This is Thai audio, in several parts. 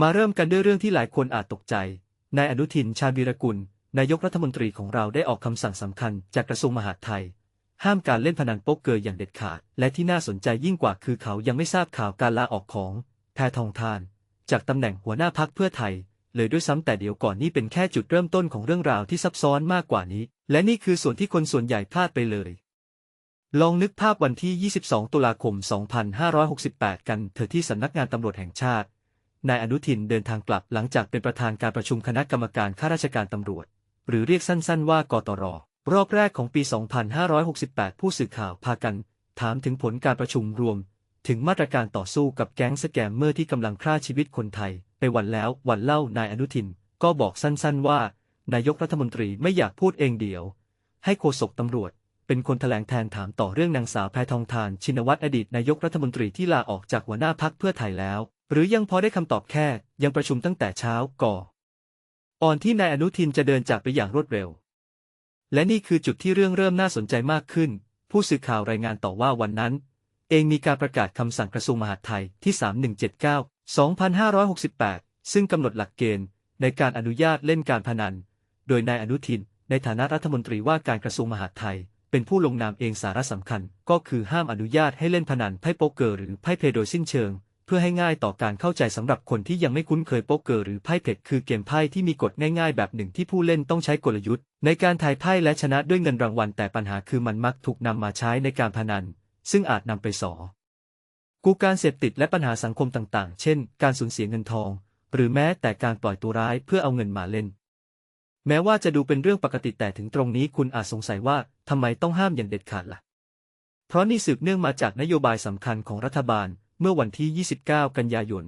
มาเริ่มกันด้วยเรื่องที่หลายคนอาจตกใจ นายอนุทินชาญวีรกุล นายกรัฐมนตรีของเราได้ออกคำสั่งสำคัญจากกระทรวงมหาดไทย ห้ามการเล่นพนันโป๊กเกอร์อย่างเด็ดขาด และที่น่าสนใจยิ่งกว่าคือเขายังไม่ทราบข่าวการลาออกของแพทองทาน จากตำแหน่งหัวหน้าพักเพื่อไทย เลยด้วยซ้ำแต่เดี๋ยวก่อนนี้เป็นแค่จุดเริ่มต้นของเรื่องราวที่ซับซ้อนมากกว่านี้ และนี่คือส่วนที่คนส่วนใหญ่พลาดไปเลย ลองนึกภาพวันที่ 22 ตุลาคม 2568 กันเถอะที่สำนักงานตำรวจแห่งชาติ นายอนุทินเดินทางกลับหลังจากเป็นประธานการประชุมคณะกรรมการข้าราชการตำรวจ หรือเรียกสั้นๆว่ากตร รอบแรกของปี 2568 ผู้สื่อข่าวพากัน ถามถึงผลการประชุมรวม ถึงมาตรการต่อสู้กับแก๊งสแกมเมอร์ที่กำลังฆ่าชีวิตคนไทย ไปวันแล้ววันเล่านายอนุทินก็บอกสั้นๆว่า นายกรัฐมนตรีไม่อยากพูดเองเดียว ให้โฆษกตำรวจเป็นคนแถลงแทนถามต่อเรื่องนางสาวแพทองทานชินวัตรอดีตนายกรัฐมนตรีที่ลาออกจากหัวหน้าพักเพื่อไทยแล้ว หรือยังพอได้คำตอบแค่ยังประชุมตั้งแต่เช้าก่ออ่อนที่นายอนุทินจะเดินจากไปอย่างรวดเร็ว และนี่คือจุดที่เรื่องเริ่มน่าสนใจมากขึ้น ผู้สื่อข่าวรายงานต่อว่าวันนั้น เองมีการประกาศคำสั่งกระทรวงมหาดไทยที่ 3179 2568 ซึ่งกำหนดหลักเกณฑ์ในการอนุญาตเล่นการพนัน โดยนายอนุทิน ในฐานะรัฐมนตรีว่าการกระทรวงมหาดไทย เป็นผู้ลงนามเองสาระสำคัญ ก็คือห้ามอนุญาตให้เล่นพนันไพ่โป๊กเกอร์หรือไพ่เพโดยสิ้นเชิง พื่อให้ง่ายต่อการเข้าใจสำหรับคนที่ยังไม่คุ้นเคยโป๊กเกอร์หรือไพ่เผ็ดคือเกมไพ่ที่มีกฎง่ายๆ แบบหนึ่งที่ผู้เล่นต้องใช้กลยุทธ์ ในการทายไพ่และชนะด้วยเงินรางวัลแต่ปัญหาคือมันมักถูกนำมาใช้ในการพนัน ซึ่งอาจนำไปสอกูการเสพติดและปัญหาสังคมต่างๆ เช่น การสูญเสียเงินทอง หรือแม้แต่การปล่อยตัวร้ายเพื่อเอาเงินมาเล่น แม้ว่าจะดูเป็นเรื่องปกติแต่ถึงตรงนี้คุณอาจสงสัยว่าทำไมต้องห้ามอย่างเด็ดขาดล่ะ เพราะนี่สืบเนื่องมาจากนโยบายสำคัญของรัฐบาล เมื่อวันที่ 29 กันยายน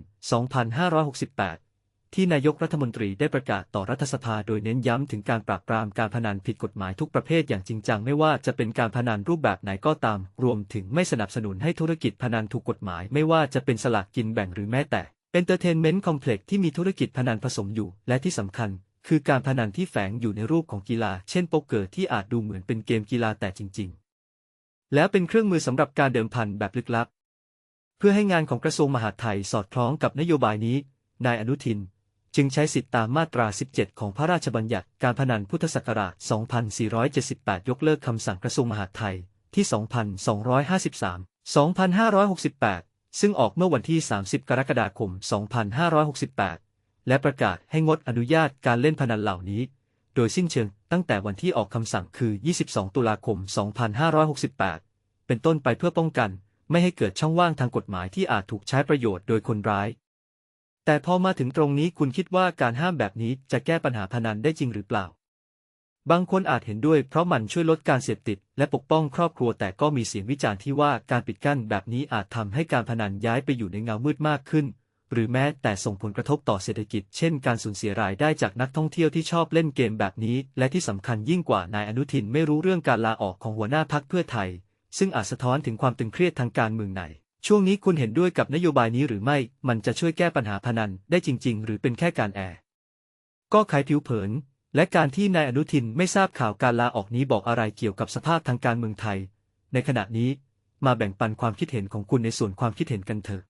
2568 ที่นายกรัฐมนตรีได้ประกาศต่อรัฐสภาโดยเน้นย้ำถึงการปราบปรามการพนันผิดกฎหมายทุกประเภทอย่างจริงจังไม่ว่าจะเป็นการพนันรูปแบบไหนก็ตาม รวมถึงไม่สนับสนุนให้ธุรกิจพนันถูกกฎหมายไม่ว่าจะเป็นสลากกินแบ่งหรือแม้แต่ Entertainment Complex ที่มีธุรกิจพนันผสมอยู่ และที่สำคัญ คือการพนันที่แฝงอยู่ในรูปของกีฬา เช่นโป๊กเกอร์ที่อาจดูเหมือนเป็นเกมกีฬาแต่จริง ๆ แล้วเป็นเครื่องมือสำหรับการเดิมพันแบบลึกลับ พื่อให้งานของกระทรวงมหาดไทยสอดคล้องกับนโยบายนี้ นายอนุทิน จึงใช้สิทธิตามมาตรา 17 ของพระราชบัญญัติการพนันพุทธศักราช 2478 ยกเลิกคำสั่งกระทรวงมหาดไทยที่ 2253 2568 ซึ่งออกเมื่อวันที่ 30 กรกฎาคม 2568 และประกาศให้งดอนุญาตการเล่นพนันเหล่านี้ โดยสิ้นเชิงตั้งแต่วันที่ออกคำสั่งคือ 22 ตุลาคม 2568 เป็นต้นไปเพื่อป้องกัน ไม่ให้เกิดช่องว่างทางกฎหมายที่อาจถูกใช้ประโยชน์โดยคนร้าย แต่พอมาถึงตรงนี้คุณคิดว่าการห้ามแบบนี้จะแก้ปัญหาพนันได้จริงหรือเปล่า บางคนอาจเห็นด้วยเพราะมันช่วยลดการเสพติด และปกป้องครอบครัวแต่ก็มีเสียงวิจารณ์ที่ว่าการปิดกั้นแบบนี้อาจทำให้การพนันย้ายไปอยู่ในเงามืดมากขึ้น หรือแม้แต่ส่งผลกระทบต่อเศรษฐกิจ เช่น การสูญเสียรายได้จากนักท่องเที่ยวที่ชอบเล่นเกมแบบนี้ และที่สำคัญยิ่งกว่านายอนุทินไม่รู้เรื่องการลาออกของหัวหน้าพักเพื่อไทย ซึ่งอาจสะท้อนถึงความตึงเครียดทางการเมืองในช่วงนี้คุณเห็นด้วยกับนโยบายนี้หรือไม่ มันจะช่วยแก้ปัญหาพนันได้จริง ๆ หรือเป็นแค่การแอก็ขายผิวเผิน และการที่นายอนุทินไม่ทราบข่าวการลาออกนี้บอกอะไรเกี่ยวกับสภาพทางการเมืองไทย ในขณะนี้มาแบ่งปันความคิดเห็นของคุณในส่วนความคิดเห็นกันเถอะ